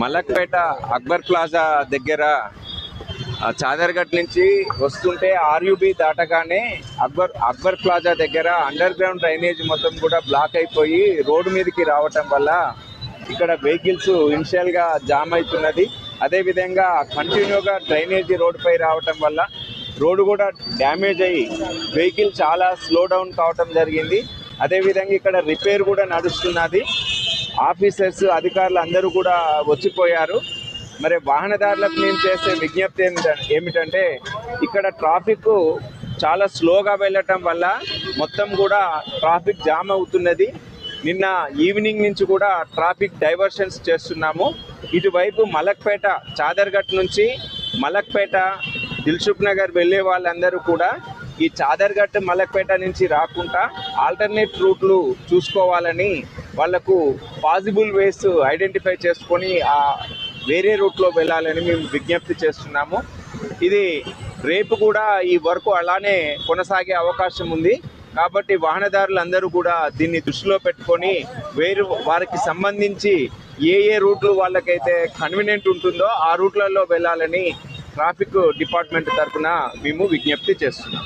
Malakpet Akbar plaza దగ్గర ఆ, చాదర్ఘట్ నుంచి వస్తుంటే ఆర్యుబి దాటగానే అక్బర్ అక్బర్ ప్లాజా దగ్గర అండర్ గ్రౌండ్ డ్రైనేజ్ మొత్తం కూడా బ్లాక్ అయిపోయి రోడ్డు మీదకి రావటం వల్ల ఇక్కడ వెహికల్స్ ఇనిషియల్గా జామ్ అవుతున్నది. అదేవిధంగా కంటిన్యూగా డ్రైనేజీ రోడ్డుపై రావటం వల్ల రోడ్డు కూడా డ్యామేజ్ అయ్యి వెహికల్ చాలా స్లో డౌన్ కావటం జరిగింది. అదేవిధంగా ఇక్కడ రిపేర్ కూడా నడుస్తున్నది. ఆఫీసర్స్ అధికారులు అందరూ కూడా వచ్చిపోయారు. మరి వాహనదారులకు మేము చేసే విజ్ఞప్తి ఏమిటంటే ఇక్కడ ట్రాఫిక్ చాలా స్లోగా వెళ్ళటం వల్ల మొత్తం కూడా ట్రాఫిక్ జామ్ అవుతున్నది. నిన్న ఈవినింగ్ నుంచి కూడా ట్రాఫిక్ డైవర్షన్స్ చేస్తున్నాము. ఇటువైపు మలక్పేట చాదర్ఘట్ నుంచి మలక్పేట దిల్సుఖ్ నగర్ వెళ్ళే వాళ్ళందరూ కూడా ఈ చాదర్ఘట్ మలక్పేట నుంచి రాకుండా ఆల్టర్నేట్ రూట్లు చూసుకోవాలని వాళ్ళకు పాసిబుల్ వేస్ ఐడెంటిఫై చేసుకొని ఆ వేరే రూట్లో వెళ్ళాలని మేము విజ్ఞప్తి చేస్తున్నాము. ఇది రేపు కూడా ఈ వర్క్ అలానే కొనసాగే అవకాశం ఉంది. కాబట్టి వాహనదారులందరూ కూడా దీన్ని దృష్టిలో పెట్టుకొని వేరు వారికి సంబంధించి ఏ ఏ రూట్లు వాళ్ళకైతే కన్వీనియంట్ ఉంటుందో ఆ రూట్లలో వెళ్ళాలని ట్రాఫిక్ డిపార్ట్మెంట్ తరఫున మేము విజ్ఞప్తి చేస్తున్నాం